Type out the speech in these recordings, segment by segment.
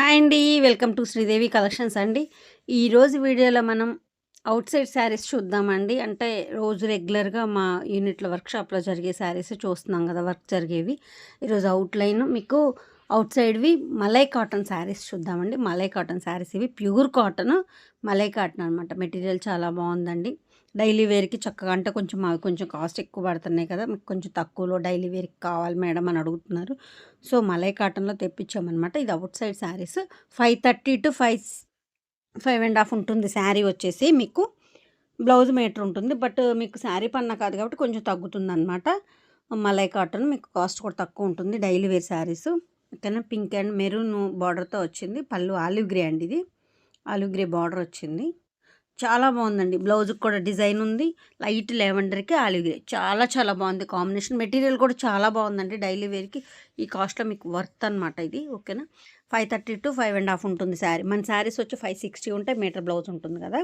Hi అండి welcome to Sridevi collections అండి. ఈరోజు వీడియోలో మనం అవుట్ సైడ్ శారీస్ చూద్దామండి. అంటే రోజు రెగ్యులర్గా మా యూనిట్లో వర్క్షాప్లో జరిగే శారీస్ చూస్తున్నాం కదా వర్క్ జరిగేవి. ఈరోజు అవుట్లైన్ మీకు అవుట్ సైడ్వి మలై కాటన్ శారీస్ చూద్దామండి. మలై కాటన్ శారీస్ ఇవి. ప్యూర్ కాటన్ మలై కాటన్ అనమాట మెటీరియల్ చాలా బాగుందండి. డైలీ వేర్కి చక్కగా అంటే కొంచెం అవి కొంచెం కాస్ట్ ఎక్కువ పడుతున్నాయి కదా మీకు కొంచెం తక్కువలో డైలీ వేర్కి కావాలి మేడం అని అడుగుతున్నారు. సో మలై కాటన్లో తెప్పించామన్నమాట. ఇది outside saris. Five thirty to five five and half ఉంటుంది శారీ వచ్చేసి మీకు. బ్లౌజ్ మీటర్ ఉంటుంది. బట్ మీకు శారీ పన్న కాదు కాబట్టి కొంచెం తగ్గుతుంది అనమాట మలై కాటన్ మీకు కాస్ట్ కూడా తక్కువ ఉంటుంది డైలీ వేర్ శారీస్. ఓకేనా? పింక్ అండ్ మెరూన్ బార్డర్తో వచ్చింది. పళ్ళు ఆలివ్ గ్రే అండి ఇది. ఆలివ్ గ్రే బార్డర్ వచ్చింది. చాలా బాగుందండి. బ్లౌజ్కి కూడా డిజైన్ ఉంది. లైట్ లెవెండర్కి ఆలివ్ గ్రే. చాలా చాలా బాగుంది. కాంబినేషన్ మెటీరియల్ కూడా చాలా బాగుందండి డైలీ వేర్కి. ఈ కాస్ట్లో మీకు వర్త్ అనమాట ఇది. ఓకేనా? Five thirty to five and half ఉంటుంది శారీ. మన శారీస్ వచ్చి ఫైవ్ సిక్స్టీ ఉంటే మీటర్ బ్లౌజ్ ఉంటుంది కదా.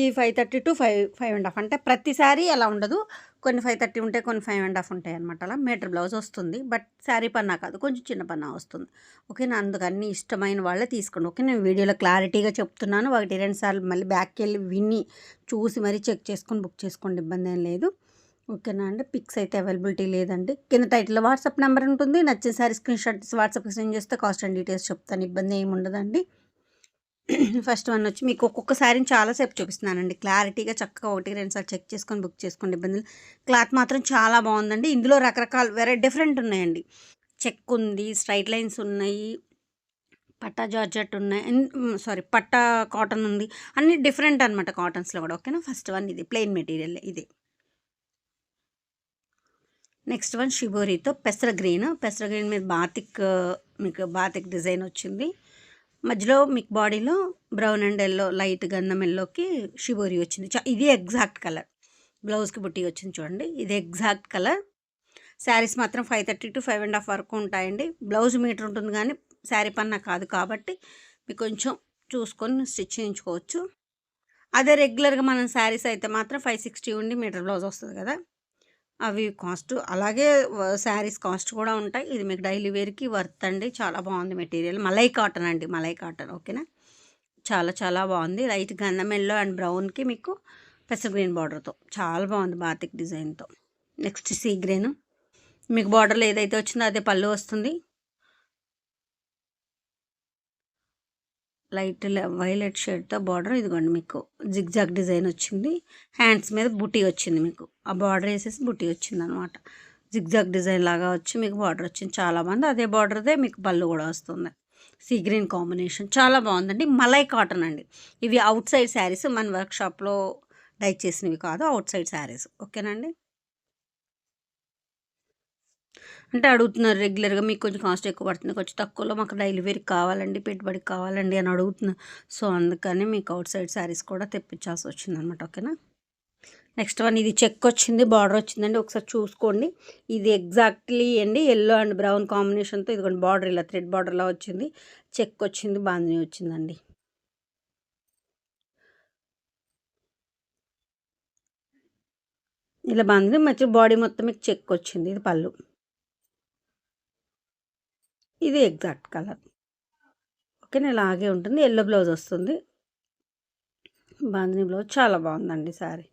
ఈ five thirty to five five and half అంటే ప్రతి శారీ అలా ఉండదు. కొన్ని ఫైవ్ థర్టీ ఉంటాయి కొన్ని ఫైవ్ అండ్ హాఫ్ ఉంటాయి అనమాట అలా మీటర్ బ్లౌజ్ వస్తుంది. బట్ శారీ పన్నా కాదు కొంచెం చిన్న పన్నా వస్తుంది. ఓకే నా అందుకని ఇష్టమైన వాళ్ళే తీసుకోండి. ఓకే నేను వీడియోలో క్లారిటీగా చెప్తున్నాను. ఒకటి రెండు సార్లు మళ్ళీ బ్యాక్కి వెళ్ళి విని చూసి మరీ చెక్ చేసుకొని బుక్ చేసుకోండి. ఇబ్బంది ఏం లేదు. ఓకేనా అండి? పిక్స్ అయితే అవైలబిలిటీ లేదండి. కింద టైటిల్లో వాట్సాప్ నెంబర్ ఉంటుంది. నచ్చిన సారీ స్క్రీన్ షాట్స్ వాట్సాప్కి సెండ్ చేస్తే కాస్ట్ అండ్ డీటెయిల్స్ చెప్తాను. ఇబ్బంది ఏమి ఉండదండి. ఫస్ట్ వన్ వచ్చి మీకు ఒక్కొక్క శారీని చాలాసేపు చూపిస్తున్నానండి. క్లారిటీగా చక్కగా ఒకటి రెండుసార్లు చెక్ చేసుకొని బుక్ చేసుకోండి. ఇబ్బంది క్లాత్ మాత్రం చాలా బాగుందండి. ఇందులో రకరకాల వేరే డిఫరెంట్ ఉన్నాయండి. చెక్ ఉంది స్ట్రైట్ లైన్స్ ఉన్నాయి పట్టా జార్జెట్ ఉన్నాయి సారీ పట్టా కాటన్ ఉంది. అన్ని డిఫరెంట్ అనమాట కాటన్స్లో కూడా. ఓకేనా? ఫస్ట్ వన్ ఇది ప్లెయిన్ మెటీరియల్ ఇది. నెక్స్ట్ వన్ షిబోరితో పెసర గ్రీన్. పెసర గ్రీన్ మీద బాతిక్ మీకు బాతిక్ డిజైన్ వచ్చింది. మధ్యలో మీకు బాడీలో బ్రౌన్ అండ్ ఎల్లో లైట్ గంధం ఎల్లోకి షిబోరి వచ్చింది. ఇది ఎగ్జాక్ట్ కలర్. బ్లౌజ్కి బుట్టి వచ్చింది చూడండి. ఇది ఎగ్జాక్ట్ కలర్. శారీస్ మాత్రం five thirty to five and half వరకు ఉంటాయండి. బ్లౌజ్ మీటర్ ఉంటుంది కానీ శారీ పన్న కాదు కాబట్టి మీకు కొంచెం చూసుకొని స్టిచ్ చేయించుకోవచ్చు. అదే రెగ్యులర్గా మనం శారీస్ అయితే మాత్రం ఫైవ్ సిక్స్టీ ఉండి మీటర్ బ్లౌజ్ వస్తుంది కదా. అవి కాస్ట్ అలాగే శారీస్ కాస్ట్ కూడా ఉంటాయి. ఇది మీకు డైలీ వేర్కి వర్త్ అండి. చాలా బాగుంది మెటీరియల్. మలై కాటన్ అండి. మలై కాటన్ ఓకేనా? చాలా చాలా బాగుంది. లైట్ గంధం ఎల్లో అండ్ బ్రౌన్కి మీకు పెసర్ గ్రీన్ బార్డర్తో. చాలా బాగుంది బాతిక్ డిజైన్తో. Next sea green. మీకు బార్డర్లో ఏదైతే వచ్చిందో అదే పళ్ళు వస్తుంది. లైట్ వైలెట్ షేడ్తో బార్డర్ ఇదిగోండి మీకు. జిగ్జాగ్ డిజైన్ వచ్చింది. హ్యాండ్స్ మీద బుటీ వచ్చింది మీకు. ఆ బార్డర్ వేసేసి బుటీ వచ్చింది అనమాట జిగ్జాగ్ డిజైన్ లాగా వచ్చి మీకు బార్డర్ వచ్చింది. చాలామంది అదే బార్డర్దే మీకు పళ్ళు కూడా వస్తుంది. సీ గ్రీన్ కాంబినేషన్ చాలా బాగుందండి. మలై కాటన్ అండి. ఇవి అవుట్ సైడ్ శారీస్ మన వర్క్షాప్లో డై చేసినవి కాదు అవుట్ సైడ్ శారీస్. ఓకేనండి అంటే అడుగుతున్నారు రెగ్యులర్గా మీకు కొంచెం కాస్ట్ ఎక్కువ పడుతుంది కొంచెం తక్కువలో మాకు డైలీ వేర్కి కావాలండి పెట్టుబడికి కావాలండి అని అడుగుతున్నారు సో అందుకని మీకు అవుట్ సైడ్ శారీస్ కూడా తెప్పించాల్సి వచ్చింది అనమాట ఓకేనా? నెక్స్ట్ వన్ ఇది చెక్ వచ్చింది బార్డర్ వచ్చిందండి ఒకసారి చూసుకోండి. ఇది ఎగ్జాక్ట్లీ అండి ఎల్లో అండ్ బ్రౌన్ కాంబినేషన్తో ఇదిగోండి బార్డర్ ఇలా థ్రెడ్ బార్డర్లా వచ్చింది. చెక్ వచ్చింది బాందిని వచ్చిందండి. ఇలా బాందిని మంచి బాడీ మొత్తం మీకు చెక్ వచ్చింది ఇది పళ్ళు. ఇది ఎగ్జాక్ట్ కలర్. ఓకేనా ఇలాగే ఉంటుంది. ఎల్లో బ్లౌజ్ వస్తుంది. బాందిని బ్లౌజ్ చాలా బాగుందండి సారీ.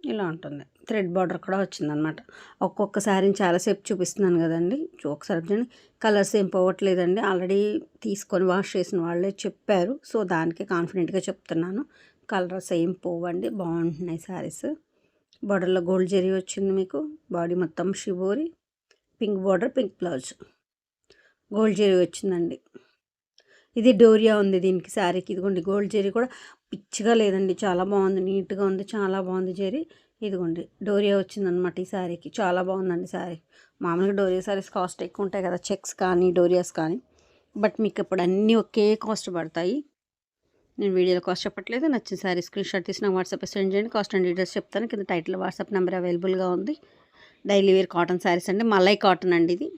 ఇలా ఉంటుంది. థ్రెడ్ బార్డర్ కూడా వచ్చిందనమాట. ఒక్కొక్క శారీని చాలాసేపు చూపిస్తున్నాను కదండి. ఒకసారి చూడండి. కలర్స్ ఏం పోవట్లేదండి. ఆల్రెడీ తీసుకొని వాష్ చేసిన వాళ్ళే చెప్పారు. సో దానికి కాన్ఫిడెంట్గా చెప్తున్నాను. కలర్స్ ఏం పోవండి. బాగుంటున్నాయి శారీస్ బార్డర్లో గోల్డ్ జరీ వచ్చింది మీకు. బాడీ మొత్తం shibori. Pink border pink blouse. Gold zari వచ్చిందండి. ఇది డోరియా ఉంది దీనికి శారీకి. ఇదిగోండి గోల్డ్ జరీ కూడా పిచ్చిగా లేదండి. చాలా బాగుంది నీట్గా ఉంది చాలా బాగుంది జరీ. ఇదిగోండి డోరియా వచ్చిందనమాట ఈ శారీకి. చాలా బాగుందండి శారీ. మామూలుగా డోరియా శారీస్ కాస్ట్ ఎక్కువ ఉంటాయి కదా చెక్స్ కానీ డోరియాస్ కానీ. బట్ మీకు ఇప్పుడు అన్నీ ఒకే కాస్ట్ పడతాయి. నేను వీడియోలో కాస్ట్ చెప్పట్లేదు. నచ్చిన సారీ స్క్రీన్ షాట్ తీసిన వాట్సాప్ సెండ్ చేయండి. కాస్ట్ అండ్ డీటెయిల్స్ చెప్తాను. కింద టైటిల్ వాట్సాప్ నెంబర్ అవైలబుల్గా ఉంది. డైలీ వేర్ కాటన్ శారీస్ అండి. మలై కాటన్ అండి ఇది.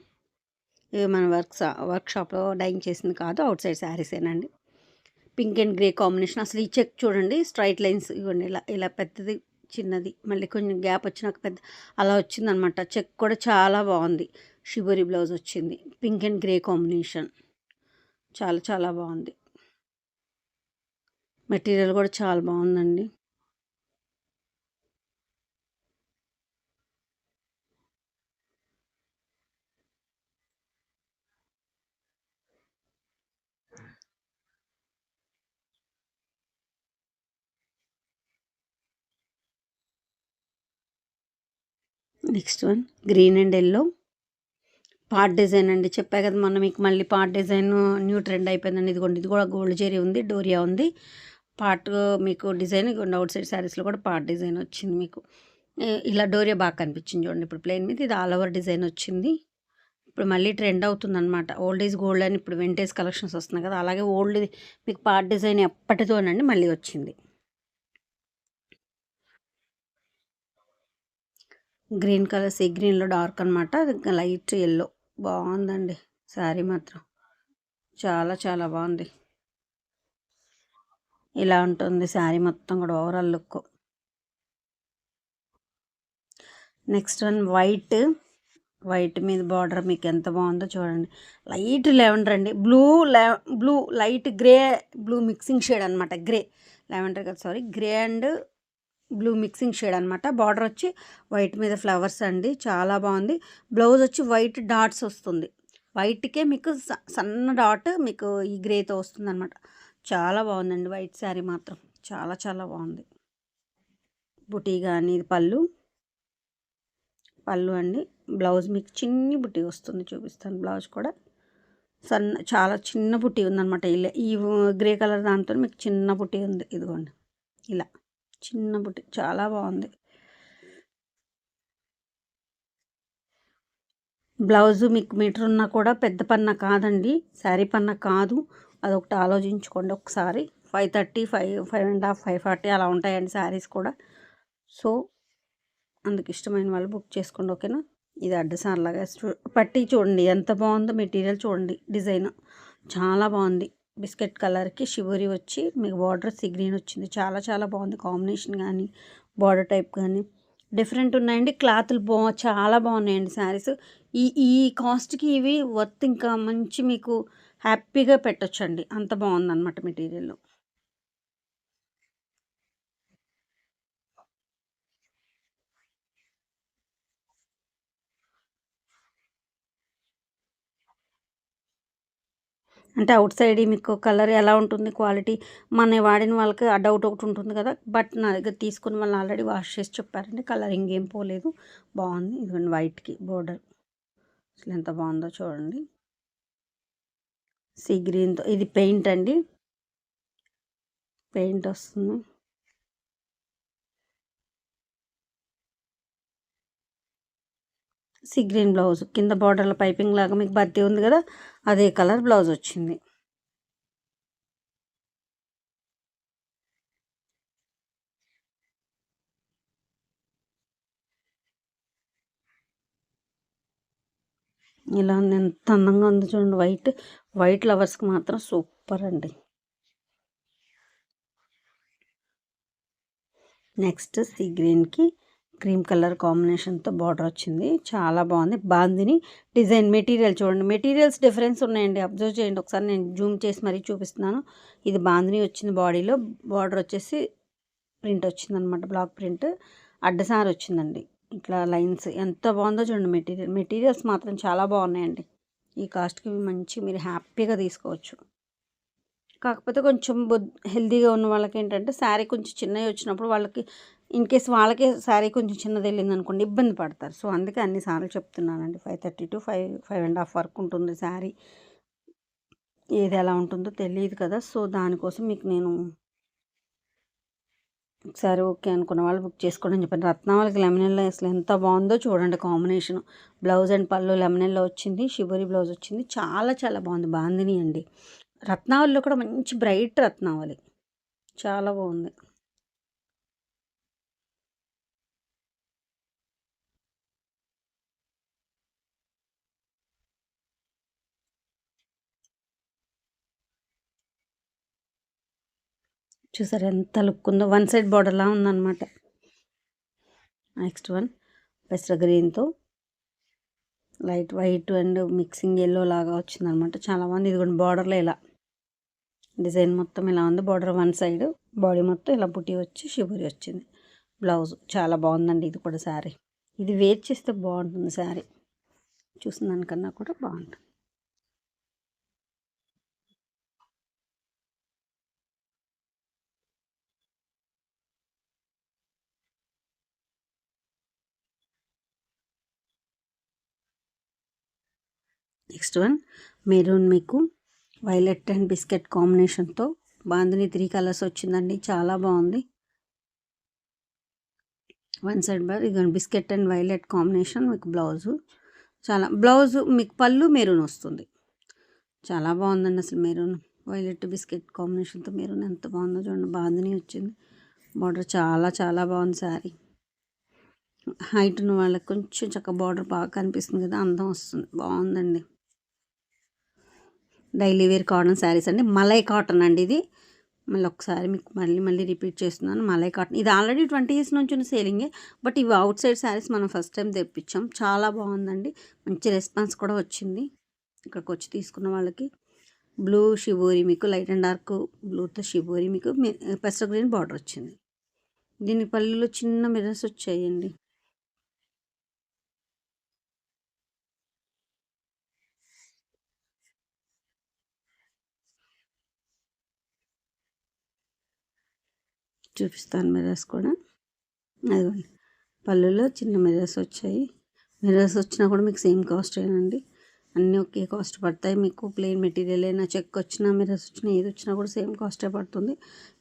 ఇవి మన వర్క్ వర్క్షాప్లో డైయింగ్ చేసింది కాదు. అవుట్ సైడ్ శారీసేనండి పింక్ అండ్ గ్రే కాంబినేషన్. అసలు ఈ చెక్ చూడండి. స్ట్రైట్ లైన్స్ ఇవ్వండి. ఇలా ఇలా పెద్దది చిన్నది. మళ్ళీ కొంచెం గ్యాప్ వచ్చినాక పెద్ద అలా వచ్చిందనమాట. చెక్ కూడా చాలా బాగుంది. షిబోరి బ్లౌజ్ వచ్చింది. Pink and grey combination. చాలా చాలా బాగుంది. మెటీరియల్ కూడా చాలా బాగుందండి. Next one green and yellow. Part design అండి. చెప్పా కదా మొన్న మీకు మళ్ళీ పార్ట్ డిజైన్ న్యూ ట్రెండ్ అయిపోయిందండి. ఇదిగోండి ఇది కూడా గోల్డ్ జెరీ ఉంది డోరియా ఉంది. పార్ట్ మీకు డిజైన్ అవుట్ సైడ్ శారీస్లో కూడా పార్ట్ డిజైన్ వచ్చింది మీకు. ఇలా డోరియా బాగా కనిపించింది చూడండి. ఇప్పుడు ప్లెయిన్ మీద ఇది ఆల్ ఓవర్ డిజైన్ వచ్చింది. ఇప్పుడు మళ్ళీ ట్రెండ్ అవుతుందన్నమాట. ఓల్డ్ ఈజ్ గోల్డ్ అని ఇప్పుడు వింటేజ్ కలెక్షన్స్ వస్తున్నాయి కదా అలాగే ఓల్డ్ మీకు పార్ట్ డిజైన్ ఎప్పటితోనండి మళ్ళీ వచ్చింది. గ్రీన్ కలర్ సీ గ్రీన్లో డార్క్ అనమాట లైట్ ఎల్లో బాగుందండి. శారీ మాత్రం. చాలా చాలా బాగుంది. ఇలా ఉంటుంది శారీ మొత్తం కూడా overall look next one white white మీద బార్డర్ మీకు ఎంత బాగుందో చూడండి. లైట్ లెవెండర్ అండి. Blue blue light grey blue mixing shade అనమాట గ్రే లెవెండర్ కదా sorry grey and blue mixing shade అనమాట బార్డర్ వచ్చి వైట్ మీద ఫ్లవర్స్ అండి. చాలా బాగుంది. బ్లౌజ్ వచ్చి వైట్ డాట్స్ వస్తుంది. వైట్కే మీకు సన్న డాట్ మీకు ఈ గ్రేతో వస్తుంది అనమాట చాలా బాగుందండి వైట్ శారీ మాత్రం. చాలా చాలా బాగుంది. బుటీ కానీ ఇది పళ్ళు. పళ్ళు అండి. బ్లౌజ్ మీకు చిన్ని బుట్టి వస్తుంది చూపిస్తాను. బ్లౌజ్ కూడా సన్న చాలా చిన్న బుట్టి ఉందన్నమాట. ఇలా ఈ గ్రే కలర్ దాంతో మీకు చిన్న బుట్టి ఉంది. ఇదిగోండి. ఇలా చిన్న బుట్టి చాలా బాగుంది. బ్లౌజు మీకు మీటర్ ఉన్నా కూడా పెద్ద పన్న కాదండి. శారీ పన్న కాదు. అదొకటి ఆలోచించుకోండి ఒకసారి. Five thirty five five and half five forty అలా ఉంటాయండి శారీస్ కూడా. సో అందుకు ఇష్టమైన వాళ్ళు బుక్ చేసుకోండి ఓకేనా? ఇది అడ్డసార్లాగా పట్టి చూడండి ఎంత బాగుందో మెటీరియల్ చూడండి డిజైన్. చాలా బాగుంది. బిస్కెట్ కలర్కి షివరి వచ్చి మీకు బార్డర్ సిగ్రీన్ వచ్చింది. చాలా చాలా బాగుంది కాంబినేషన్ కానీ బార్డర్ టైప్ కానీ. డిఫరెంట్ ఉన్నాయండి. క్లాతులు బా చాలా బాగున్నాయండి శారీస్. ఈ ఈ కాస్ట్కి ఇవి వర్త్ ఇంకా మంచి మీకు హ్యాపీగా పెట్టొచ్చండి. అంత బాగుందన్నమాట మెటీరియల్. అంటే అవుట్ సైడ్ మీకు కలర్ ఎలా ఉంటుంది క్వాలిటీ మన వాడిన వాళ్ళకి ఆ డౌట్ ఒకటి ఉంటుంది కదా బట్ నా దగ్గర తీసుకుని వాళ్ళు ఆల్రెడీ వాష్ చేసి చెప్పారండి. కలర్ ఇంకేం పోలేదు. బాగుంది. ఇదిగోండి వైట్కి బోర్డర్ అసలు ఎంత బాగుందో చూడండి. సీ గ్రీన్తో ఇది పెయింట్ అండి. పెయింట్ వస్తుంది. సీ గ్రీన్ బ్లౌజ్ కింద బార్డర్ల పైపింగ్ లాగా మీకు బర్తీ ఉంది కదా అదే కలర్ బ్లౌజ్ వచ్చింది. ఇలా ఎంత అందంగా ఉంది చూడండి వైట్. వైట్ లవర్స్కి మాత్రం సూపర్ అండి. నెక్స్ట్ సీ గ్రీన్కి క్రీమ్ కలర్ కాంబినేషన్తో బార్డర్ వచ్చింది. చాలా బాగుంది. బాందిని డిజైన్ మెటీరియల్ చూడండి. మెటీరియల్స్ డిఫరెన్స్ ఉన్నాయండి. అబ్జర్వ్ చేయండి. ఒకసారి నేను జూమ్ చేసి మరీ చూపిస్తున్నాను. ఇది బాందిని వచ్చింది బాడీలో బార్డర్ వచ్చేసి ప్రింట్ వచ్చిందనమాట. బ్లాక్ ప్రింట్ అడ్డసారి వచ్చిందండి. ఇట్లా లైన్స్ ఎంత బాగుందో చూడండి. మెటీరియల్ మెటీరియల్స్ మాత్రం చాలా బాగున్నాయండి. ఈ కాస్ట్కి మంచి మీరు హ్యాపీగా తీసుకోవచ్చు. కాకపోతే కొంచెం హెల్తీగా ఉన్న వాళ్ళకి ఏంటంటే శారీ కొంచెం చిన్నవి వచ్చినప్పుడు వాళ్ళకి ఇన్ కేస్ వాళ్ళకే శారీ కొంచెం చిన్నది వెళ్ళింది అనుకోండి ఇబ్బంది పడతారు. సో అందుకే అన్నిసార్లు చెప్తున్నానండి. Five thirty to five five and half వరకు ఉంటుంది శారీ. ఏది ఎలా ఉంటుందో తెలియదు కదా. సో దానికోసం మీకు నేను ఒకసారి ఓకే అనుకున్న వాళ్ళు బుక్ చేసుకోండి అని చెప్పాను. రత్నావళికి లెమనెల్లో అసలు ఎంత బాగుందో చూడండి కాంబినేషన్. బ్లౌజ్ అండ్ పళ్ళు లెమనెల్లో వచ్చింది షిబోరి బ్లౌజ్ వచ్చింది చాలా చాలా బాగుంది. బాందిని అండి. రత్నావళిలో కూడా మంచి బ్రైట్ రత్నావళి. చాలా బాగుంది. చూసారు ఎంత లుక్ ఉందో. వన్ సైడ్ బార్డర్లా ఉందన్నమాట. Next one. పెసర గ్రీన్తో light white and mixing yellow లాగా వచ్చిందనమాట చాలా బాగుంది. ఇది కూడా బార్డర్లో ఇలా. డిజైన్ మొత్తం ఇలా ఉంది. Border one side. బాడీ మొత్తం ఇలా బుట్టి వచ్చి షిబురి వచ్చింది. బ్లౌజ్ చాలా బాగుందండి ఇది కూడా శారీ. ఇది వేర్ చేస్తే బాగుంటుంది శారీ. చూసిన దానికన్నా కూడా బాగుంటుంది. నెక్స్ట్ వన్ మెరూన్ మీకు. వైలెట్ అండ్ బిస్కెట్ కాంబినేషన్తో బాందిని త్రీ కలర్స్ వచ్చిందండి. చాలా బాగుంది. వన్ సైడ్ బార్ ఇది బిస్కెట్ అండ్ వైలెట్ కాంబినేషన్ మీకు బ్లౌజు చాలా బ్లౌజు మీకు పళ్ళు మెరూన్ వస్తుంది. చాలా బాగుందండి అసలు మెరూన్ వైలెట్ బిస్కెట్ కాంబినేషన్తో మెరూన్ ఎంత బాగుందో చూడండి. బాందిని వచ్చింది. బార్డర్ చాలా చాలా బాగుంది శారీ హైట్ ఉన్న వాళ్ళకి కొంచెం చక్క బార్డర్ బాగా కనిపిస్తుంది కదా. అందం వస్తుంది. బాగుందండి. డైలీ వేర్ కాటన్ శారీస్ అండి. మలై కాటన్ అండి ఇది. మళ్ళీ ఒకసారి మీకు మళ్ళీ మళ్ళీ రిపీట్ చేస్తున్నాను. మలై కాటన్. ఇది ఆల్రెడీ ట్వంటీ ఇయర్స్ నుంచి ఉన్న సేలింగే. బట్ ఇవి అవుట్ సైడ్ శారీస్ మనం ఫస్ట్ టైం తెప్పించాం. చాలా బాగుందండి. మంచి రెస్పాన్స్ కూడా వచ్చింది. ఇక్కడికి వచ్చి తీసుకున్న వాళ్ళకి. బ్లూ షివోరి మీకు లైట్ అండ్ డార్క్ బ్లూతో షివోరి మీకు పెసర గ్రీన్ బార్డర్ వచ్చింది. దీని పళ్ళులో చిన్న మిర్రర్స్ వచ్చాయండి. చూపిస్తాను మిర్రర్స్ కూడా. అదిగోండి. పళ్ళులో చిన్న మిర్రర్స్ వచ్చాయి. మిర్రర్స్ వచ్చినా కూడా మీకు సేమ్ కాస్ట్ అండి అన్నీ ఒకే కాస్ట్ పడతాయి. మీకు ప్లెయిన్ మెటీరియల్ అయినా చెక్ వచ్చినా మిర్రర్స్ వచ్చినా ఏది వచ్చినా కూడా సేమ్ కాస్టే పడుతుంది.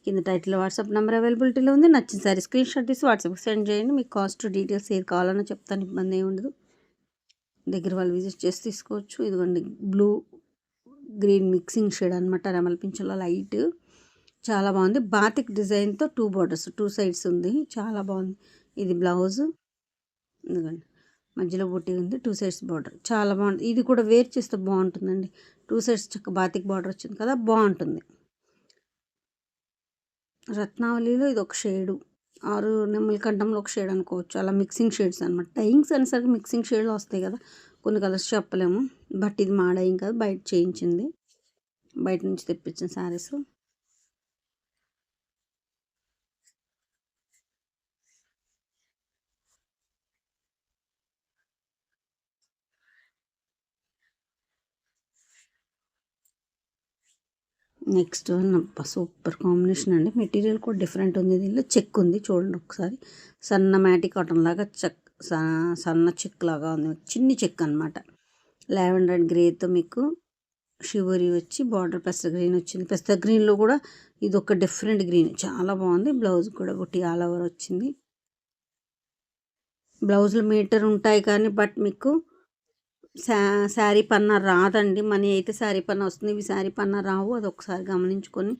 కింద టైటిల్ వాట్సాప్ నెంబర్ అవైలబిలిటీలో ఉంది. నచ్చిన సారీ స్క్రీన్ షాట్ తీసి వాట్సాప్కి సెండ్ చేయండి. మీకు కాస్ట్ డీటెయిల్స్ ఏది కావాలన్నా చెప్తాను ఇబ్బంది ఏమి ఉండదు. దగ్గర వాళ్ళు విజిట్ చేసి తీసుకోవచ్చు. ఇదిగోండి బ్లూ గ్రీన్ మిక్సింగ్ షేడ్ అనమాట రమల పింఛన్లో లైట్ చాలా బాగుంది. బాతిక్ డిజైన్తో టూ బార్డర్స్ టూ సైడ్స్ ఉంది. చాలా బాగుంది. ఇది బ్లౌజ్. ఎందుకండి మధ్యలో బుట్టి ఉంది. Two sides border. చాలా బాగుంది. ఇది కూడా వేర్ చేస్తే బాగుంటుందండి. టూ సైడ్స్ చక్క బాతిక్ బార్డర్ వచ్చింది కదా బాగుంటుంది. రత్నావళిలో ఇది ఒక షేడు. ఆరు నెమ్మల కంఠంలో ఒక షేడ్ అనుకోవచ్చు. అలా మిక్సింగ్ షేడ్స్ అనమాట డైయింగ్స్ అనేసరికి మిక్సింగ్ షేడ్లు వస్తాయి కదా. కొన్ని కలర్స్ చెప్పలేము. బట్ ఇది మా డైయింగ్ కాదు. బయట చేయించింది. బయట నుంచి తెప్పించిన శారీస్. నెక్స్ట్ సూపర్ కాంబినేషన్ అండి. మెటీరియల్ కూడా డిఫరెంట్ ఉంది. దీనిలో చెక్ ఉంది. చూడండి ఒకసారి. సన్న మ్యాటి కాటన్ లాగా చెక్ సన్న చెక్ లాగా ఉంది. చిన్ని చెక్ అనమాట లావెండర్ అండ్ గ్రేతో మీకు షివరీ వచ్చి బార్డర్ పెస్త గ్రీన్ వచ్చింది. పెస్త గ్రీన్లో కూడా ఇది ఒక డిఫరెంట్ గ్రీన్. చాలా బాగుంది. బ్లౌజ్ కూడా బుట్టి ఆల్ ఓవర్ వచ్చింది. బ్లౌజులు మీటర్ ఉంటాయి కానీ బట్ మీకు శా శారీ పన్న రాదండి. మనీ అయితే శారీ పన్న వస్తుంది. ఇవి శారీ పన్న రావు. అది ఒకసారి గమనించుకొని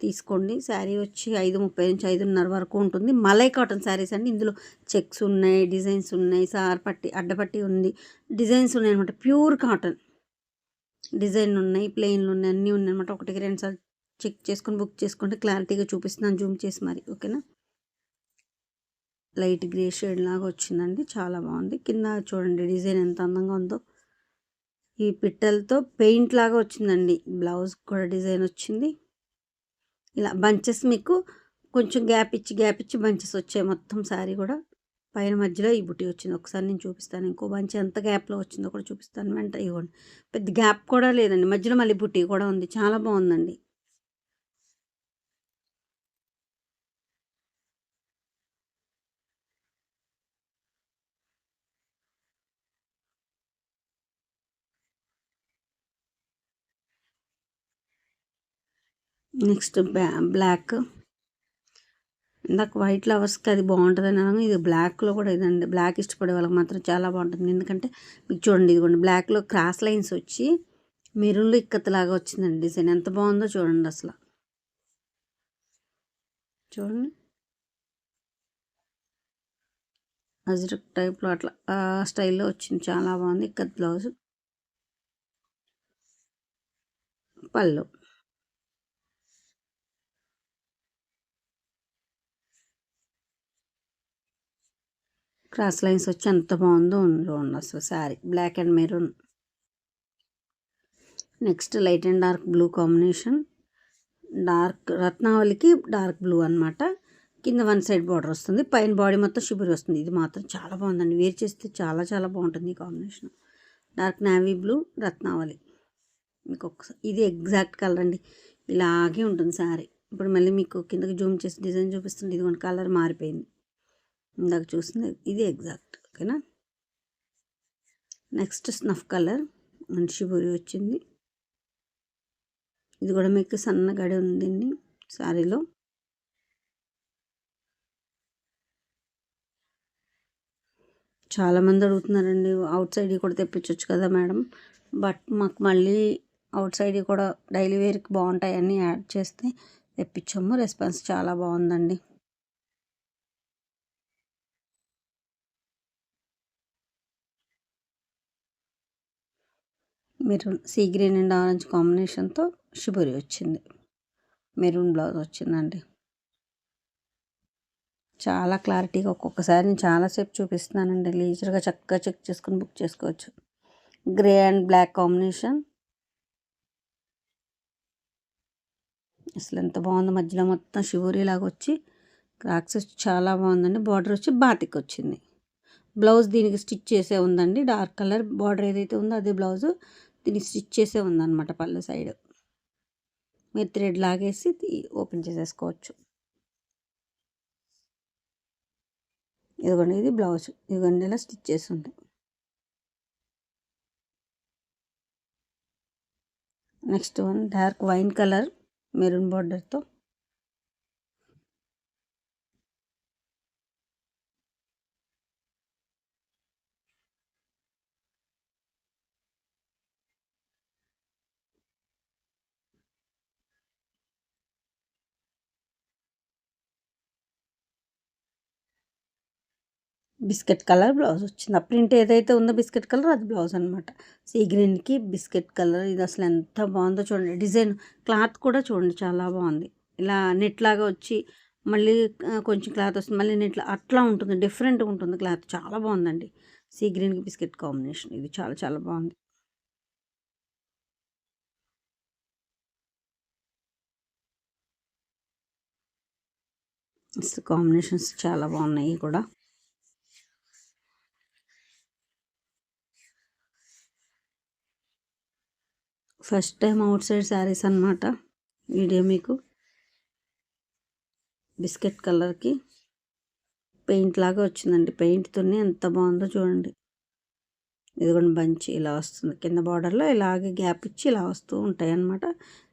తీసుకోండి. శారీ వచ్చి ఐదు ముప్పై నుంచి ఐదున్నర వరకు ఉంటుంది. మలై కాటన్ శారీస్ అండి. ఇందులో చెక్స్ ఉన్నాయి డిజైన్స్ ఉన్నాయి సార్ పట్టి అడ్డపట్టి ఉంది. డిజైన్స్ ఉన్నాయి అనమాట ప్యూర్ కాటన్. డిజైన్ ఉన్నాయి ప్లెయిన్లు ఉన్నాయి అన్నీ ఉన్నాయి అనమాట ఒకటికి రెండు సార్లు చెక్ చేసుకొని బుక్ చేసుకుంటే క్లారిటీగా చూపిస్తున్నాను. జూమ్ చేసి మరి. ఓకేనా? లైట్ గ్రే షేడ్ లాగా వచ్చిందండి. చాలా బాగుంది. కింద చూడండి డిజైన్ ఎంత అందంగా ఉందో. ఈ పిట్టలతో పెయింట్ లాగా వచ్చిందండి. బ్లౌజ్ కూడా డిజైన్ వచ్చింది. ఇలా బంచెస్ మీకు కొంచెం గ్యాప్ ఇచ్చి గ్యాప్ ఇచ్చి బంచెస్ వచ్చాయి మొత్తం శారీ కూడా. పైన మధ్యలో ఈ బుట్టి వచ్చింది. ఒకసారి నేను చూపిస్తాను. ఇంకో బంచ్ ఎంత గ్యాప్లో వచ్చిందో కూడా చూపిస్తాను. వెంట ఇవ్వండి. పెద్ద గ్యాప్ కూడా లేదండి. మధ్యలో మళ్ళీ బుట్టి కూడా ఉంది. చాలా బాగుందండి. నెక్స్ట్ బ్లా బ్లాక్. ఇందాక వైట్ ఫ్లవర్స్కి అది బాగుంటుంది అని ఇది బ్లాక్లో కూడా ఇదండి. బ్లాక్ ఇష్టపడే వాళ్ళకి మాత్రం చాలా బాగుంటుంది. ఎందుకంటే మీకు చూడండి ఇదిగోండి బ్లాక్లో క్రాస్ లైన్స్ వచ్చి మెరూన్లో ఇక్కతలాగా వచ్చిందండి డిజైన్. ఎంత బాగుందో చూడండి అసలు. చూడండి. అజ్రక్ టైప్లో అట్లా స్టైల్లో వచ్చింది. చాలా బాగుంది. ఇక్కత్ బ్లౌజ్. పళ్ళు. క్రాస్ లైన్స్ వచ్చి ఎంత బాగుందో చూడండి అసలు sari. Black and maroon. Next light and dark blue combination. Dark రత్నావళికి dark blue అనమాట కింద వన్ సైడ్ బార్డర్ వస్తుంది. పైన బాడీ మొత్తం షిబురి వస్తుంది. ఇది మాత్రం చాలా బాగుందండి. వేర్ చేస్తే చాలా చాలా బాగుంటుంది ఈ కాంబినేషన్. డార్క్ నావీ బ్లూ రత్నావళి. మీకు ఒకసారి ఇది ఎగ్జాక్ట్ కలర్ అండి. ఇలాగే ఉంటుంది శారీ. ఇప్పుడు మళ్ళీ మీకు కిందకి జూమ్ చేసి డిజైన్ చూపిస్తుంది ఇదిగోండి కలర్ మారిపోయింది. ఇందాక చూసింది ఇది ఎగ్జాక్ట్ ఓకేనా? నెక్స్ట్ స్నఫ్ కలర్ మంచి బురి వచ్చింది. ఇది కూడా మీకు సన్న గడి ఉందండి శారీలో చాలామంది అడుగుతున్నారండి అవుట్ సైడ్ కూడా తెప్పించవచ్చు కదా మేడం? బట్ మాకు మళ్ళీ అవుట్ సైడ్ కూడా డైలీ వేర్కి బాగుంటాయని యాడ్ చేస్తే తెప్పించాము రెస్పాన్స్ చాలా బాగుందండి. Maroon sea green and orange కాంబినేషన్తో షిబురి వచ్చింది. మెరూన్ బ్లౌజ్ వచ్చిందండి. చాలా క్లారిటీగా ఒక్కొక్కసారి నేను చాలాసేపు చూపిస్తున్నానండి. లీజర్గా చక్కగా చెక్ చేసుకుని బుక్ చేసుకోవచ్చు. Grey and black combination. అసలు ఎంత బాగుంది మధ్యలో మొత్తం షివోరీ లాగా వచ్చి క్రాక్స్ చాలా బాగుందండి. బార్డర్ వచ్చి బాతిక్ వచ్చింది. బ్లౌజ్ దీనికి స్టిచ్ చేసే ఉందండి. డార్క్ కలర్ బార్డర్ ఏదైతే ఉందో అదే బ్లౌజ్. దీనికి స్టిచ్ చేసే ఉందన్నమాట పళ్ళు సైడ్. మీరు థ్రెడ్ లాగేసి ఓపెన్ చేసేసుకోవచ్చు. ఇదిగోండి ఇది బ్లౌజ్. ఇదిగోండి ఇలా స్టిచ్ చేసి ఉంది. Next one dark wine colour maroon బార్డర్తో. బిస్కెట్ కలర్ బ్లౌజ్ వచ్చింది. ఆ ప్రింట్ ఏదైతే ఉందో బిస్కెట్ కలర్ అది బ్లౌజ్ అనమాట సీ గ్రీన్కి బిస్కెట్ కలర్. ఇది అసలు ఎంత బాగుందో చూడండి. డిజైన్ క్లాత్ కూడా చూడండి చాలా బాగుంది. ఇలా నెట్ లాగా వచ్చి మళ్ళీ కొంచెం క్లాత్ వస్తుంది. మళ్ళీ నెట్ అట్లా ఉంటుంది. డిఫరెంట్గా ఉంటుంది క్లాత్. చాలా బాగుందండి. సీ గ్రీన్కి బిస్కెట్ కాంబినేషన్. ఇది చాలా చాలా బాగుంది. కాంబినేషన్స్ చాలా బాగున్నాయి కూడా. First time outside saris అనమాట వీడియో మీకు. బిస్కెట్ కలర్కి పెయింట్ లాగా వచ్చిందండి. పెయింట్తోనే ఎంత బాగుందో చూడండి. ఇదిగోండి బంచి ఇలా వస్తుంది. కింద బార్డర్లో ఇలాగే గ్యాప్ ఇచ్చి ఇలా వస్తూ ఉంటాయి అన్నమాట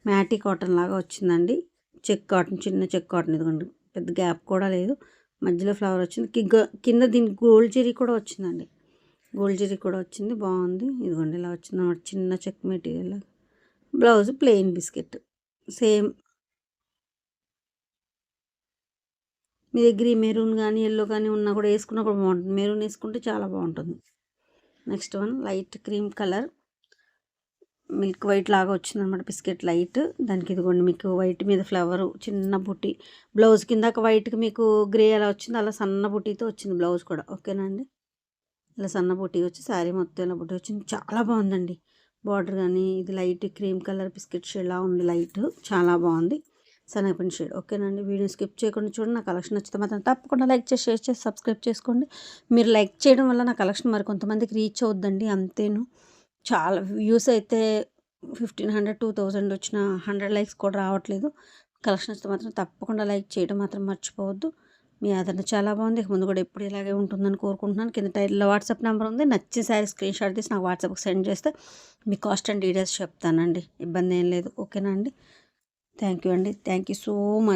మ్యాటీ కాటన్ లాగా వచ్చిందండి. చెక్ కాటన్ చిన్న చెక్ కాటన్ ఇదిగోండి. పెద్ద గ్యాప్ కూడా లేదు. మధ్యలో ఫ్లవర్ వచ్చింది. కింద దీనికి గోల్డ్ జెరీ కూడా వచ్చిందండి. గోల్డ్ జెరీ కూడా వచ్చింది. బాగుంది. ఇదిగోండి ఇలా వచ్చింది చిన్న check material blouse plain biscuit. Same. మీ దగ్గర ఈ మెరూన్ కానీ ఎల్లో కానీ ఉన్నా కూడా వేసుకున్నా కూడా బాగుంటుంది. మెరూన్ వేసుకుంటే చాలా బాగుంటుంది. Next one light cream colour. Milk white లాగా వచ్చిందనమాట బిస్కెట్ లైట్. దానికి ఇదిగోండి మీకు వైట్ మీద ఫ్లవర్ చిన్న బుట్టి బ్లౌజ్ కిందాక వైట్కి మీకు గ్రే అలా వచ్చింది అలా సన్న బుట్టితో వచ్చింది బ్లౌజ్ కూడా. ఓకేనా అండి? ఇలా సన్న బుట్టి వచ్చి శారీ మొత్తం ఇలా బుట్టి వచ్చింది. చాలా బాగుందండి. బార్డర్ కానీ ఇది లైట్ క్రీమ్ కలర్ బిస్కెట్ షేడ్లా ఉంది లైట్. చాలా బాగుంది. సనపన్ షేడ్. ఓకేనండి. వీడియో స్కిప్ చేయకుండా చూడండి. నా కలెక్షన్ నచ్చితే మాత్రం తప్పకుండా లైక్ చేసి షేర్ చేసి సబ్స్క్రైబ్ చేసుకోండి. మీరు లైక్ చేయడం వల్ల నా కలెక్షన్ మరి కొంతమందికి రీచ్ అవుద్దండి అంతేను. చాలా వ్యూస్ అయితే ఫిఫ్టీన్ హండ్రెడ్ టూ థౌజండ్ వచ్చిన హండ్రెడ్ లైక్స్ కూడా రావట్లేదు. కలెక్షన్ వస్తే మాత్రం తప్పకుండా లైక్ చేయడం మాత్రం మర్చిపోవద్దు. మీ ఆదరణ చాలా బాగుంది. ముందు కూడా ఎప్పుడు ఇలాగే ఉంటుందని కోరుకుంటున్నాను. కింద టైర్లో వాట్సాప్ నెంబర్ ఉంది. నచ్చిన శారీ స్క్రీన్ షాట్ తీసి నాకు వాట్సాప్కి సెండ్ చేస్తే మీ కాస్ట్ అండ్ డీటెయిల్స్ చెప్తానండి. ఇబ్బంది ఏం లేదు. ఓకేనా అండి? థ్యాంక్ యూ అండి. Thank you so much